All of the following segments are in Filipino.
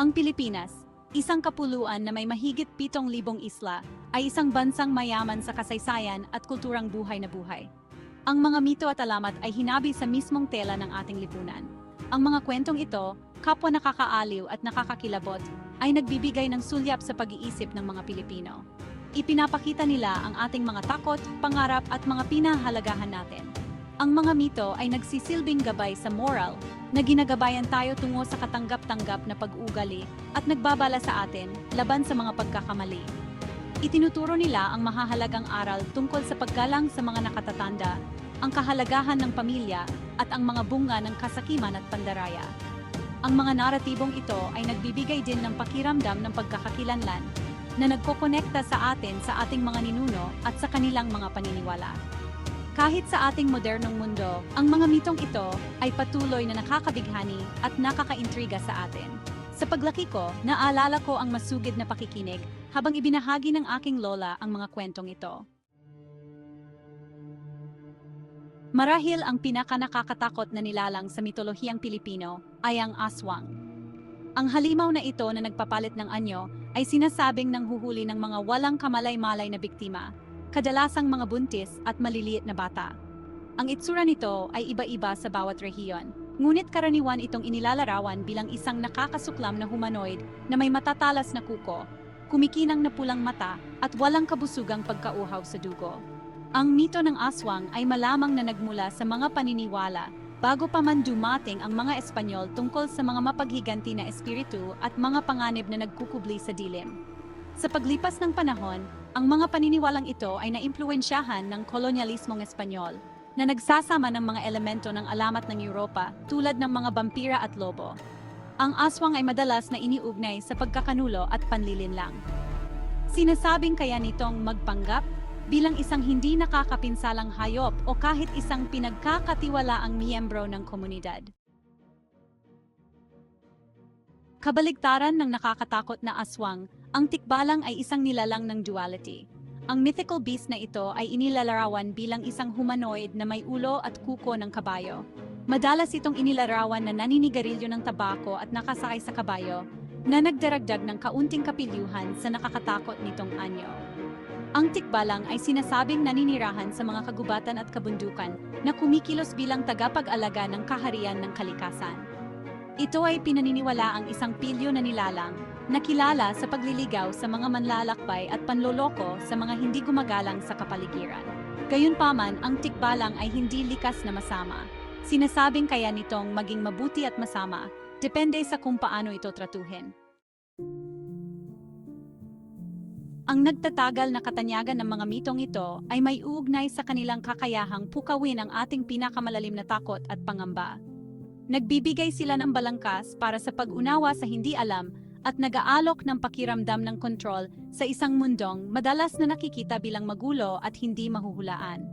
Ang Pilipinas, isang kapuluan na may mahigit 7,000 isla, ay isang bansang mayaman sa kasaysayan at kulturang buhay na buhay. Ang mga mito at alamat ay hinabi sa mismong tela ng ating lipunan. Ang mga kwentong ito, kapwa nakakaaliw at nakakakilabot, ay nagbibigay ng sulyap sa pag-iisip ng mga Pilipino. Ipinapakita nila ang ating mga takot, pangarap at mga pinahalagahan natin. Ang mga mito ay nagsisilbing gabay sa moral na ginagabayan tayo tungo sa katanggap-tanggap na pag-ugali at nagbabala sa atin laban sa mga pagkakamali. Itinuturo nila ang mahahalagang aral tungkol sa paggalang sa mga nakatatanda, ang kahalagahan ng pamilya at ang mga bunga ng kasakiman at pandaraya. Ang mga naratibong ito ay nagbibigay din ng pakiramdam ng pagkakakilanlan na nagkokonekta sa atin sa ating mga ninuno at sa kanilang mga paniniwala. Kahit sa ating modernong mundo, ang mga mitong ito ay patuloy na nakakabighani at nakakaintriga sa atin. Sa paglaki ko, naalala ko ang masugid na pakikinig habang ibinahagi ng aking lola ang mga kwentong ito. Marahil ang pinakanakakatakot na nilalang sa mitolohiyang Pilipino ay ang aswang. Ang halimaw na ito na nagpapalit ng anyo ay sinasabing nang huhuli ng mga walang kamalay-malay na biktima, kadalasang mga buntis at maliliit na bata. Ang itsura nito ay iba-iba sa bawat rehiyon, ngunit karaniwan itong inilalarawan bilang isang nakakasuklam na humanoid na may matatalas na kuko, kumikinang na pulang mata at walang kabusugang pagkauhaw sa dugo. Ang mito ng aswang ay malamang na nagmula sa mga paniniwala bago pa man dumating ang mga Espanyol tungkol sa mga mapaghiganti na espiritu at mga panganib na nagkukubli sa dilim. Sa paglipas ng panahon, ang mga paniniwalang ito ay naimpluwensyahan ng kolonyalismong Espanyol na nagsasama ng mga elemento ng alamat ng Europa tulad ng mga vampira at lobo. Ang aswang ay madalas na iniugnay sa pagkakanulo at panlilinlang. Sinasabing kaya nitong magpanggap bilang isang hindi nakakapinsalang hayop o kahit isang pinagkakatiwalaang miyembro ng komunidad. Kabaligtaran ng nakakatakot na aswang, ang tikbalang ay isang nilalang ng duality. Ang mythical beast na ito ay inilalarawan bilang isang humanoid na may ulo at kuko ng kabayo. Madalas itong inilarawan na naninigarilyo ng tabako at nakasakay sa kabayo, na nagdaragdag ng kaunting kapilyuhan sa nakakatakot nitong anyo. Ang tikbalang ay sinasabing naninirahan sa mga kagubatan at kabundukan na kumikilos bilang tagapag-alaga ng kaharian ng kalikasan. Ito ay pinaniniwala ang isang pilyo na nilalang na kilala sa pagliligaw sa mga manlalakbay at panloloko sa mga hindi gumagalang sa kapaligiran. Gayunpaman, ang tikbalang ay hindi likas na masama. Sinasabing kaya nitong maging mabuti at masama, depende sa kung paano ito tratuhin. Ang nagtatagal na katanyagan ng mga mitong ito ay may uugnay sa kanilang kakayahang pukawin ang ating pinakamalalim na takot at pangamba. Nagbibigay sila ng balangkas para sa pag-unawa sa hindi alam at nag-aalok ng pakiramdam ng kontrol sa isang mundong madalas na nakikita bilang magulo at hindi mahuhulaan.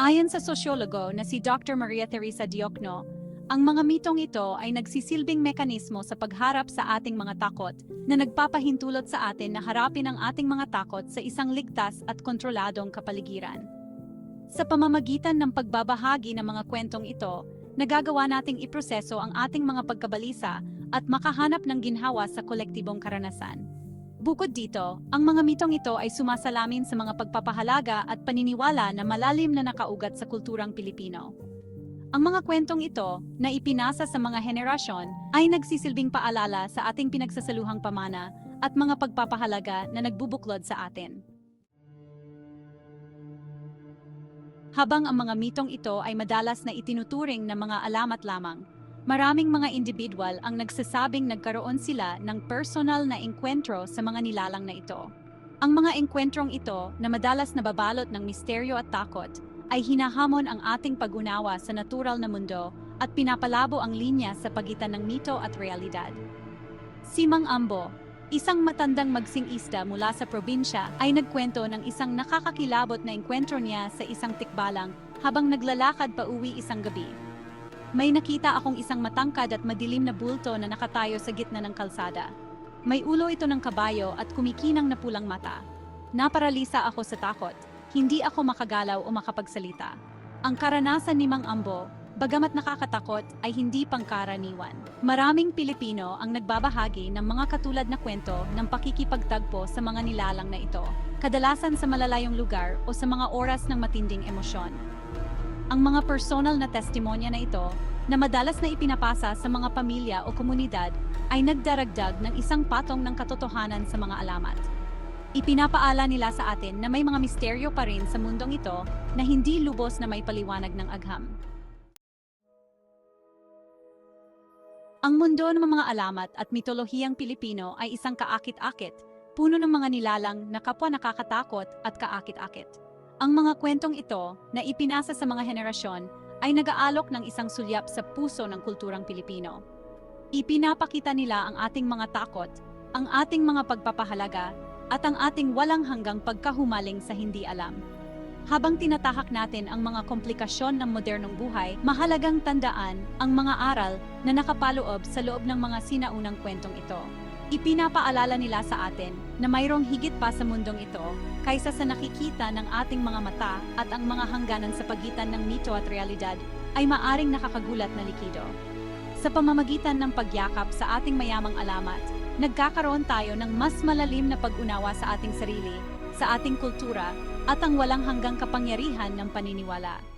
Ayon sa sosyologo na si Dr. Maria Teresa Diokno, ang mga mitong ito ay nagsisilbing mekanismo sa pagharap sa ating mga takot na nagpapahintulot sa atin na harapin ang ating mga takot sa isang ligtas at kontroladong kapaligiran. Sa pamamagitan ng pagbabahagi ng mga kwentong ito, nagagawa nating iproseso ang ating mga pagkabalisa at makahanap ng ginhawa sa kolektibong karanasan. Bukod dito, ang mga mitong ito ay sumasalamin sa mga pagpapahalaga at paniniwala na malalim na nakaugat sa kulturang Pilipino. Ang mga kwentong ito, na ipinasa sa mga henerasyon, ay nagsisilbing paalala sa ating pinagsasaluhang pamana at mga pagpapahalaga na nagbubuklod sa atin. Habang ang mga mitong ito ay madalas na itinuturing na mga alamat lamang, maraming mga individual ang nagsasabing nagkaroon sila ng personal na engkwentro sa mga nilalang na ito. Ang mga engkwentrong ito na madalas nababalot ng misteryo at takot ay hinahamon ang ating pag-unawa sa natural na mundo at pinapalabo ang linya sa pagitan ng mito at realidad. Si Mang Ambo, isang matandang magsing-isda mula sa probinsya, ay nagkwento ng isang nakakakilabot na engkwentro niya sa isang tikbalang habang naglalakad pa uwi isang gabi. May nakita akong isang matangkad at madilim na bulto na nakatayo sa gitna ng kalsada. May ulo ito ng kabayo at kumikinang na pulang mata. Naparalisa ako sa takot. Hindi ako makagalaw o makapagsalita. Ang karanasan ni Mang Ambo, bagamat nakakatakot ay hindi pangkaraniwan. Maraming Pilipino ang nagbabahagi ng mga katulad na kwento ng pakikipagtagpo sa mga nilalang na ito, kadalasan sa malalayong lugar o sa mga oras ng matinding emosyon. Ang mga personal na testimonya na ito, na madalas na ipinapasa sa mga pamilya o komunidad, ay nagdaragdag ng isang patong ng katotohanan sa mga alamat. Ipinapaala nila sa atin na may mga misteryo pa rin sa mundong ito na hindi lubos na may paliwanag ng agham. Ang mundo ng mga alamat at mitolohiyang Pilipino ay isang kaakit-akit, puno ng mga nilalang na kapwa nakakatakot at kaakit-akit. Ang mga kwentong ito na ipinasa sa mga henerasyon ay nag-aalok ng isang sulyap sa puso ng kulturang Pilipino. Ipinapakita nila ang ating mga takot, ang ating mga pagpapahalaga, at ang ating walang hanggang pagkahumaling sa hindi alam. Habang tinatahak natin ang mga komplikasyon ng modernong buhay, mahalagang tandaan ang mga aral na nakapaloob sa loob ng mga sinaunang kwentong ito. Ipinapaalala nila sa atin na mayroong higit pa sa mundong ito kaysa sa nakikita ng ating mga mata at ang mga hangganan sa pagitan ng mito at realidad ay maaring nakakagulat na likido. Sa pamamagitan ng pagyakap sa ating mayamang alamat, nagkakaroon tayo ng mas malalim na pag-unawa sa ating sarili, sa ating kultura, at ang walang hanggang kapangyarihan ng paniniwala.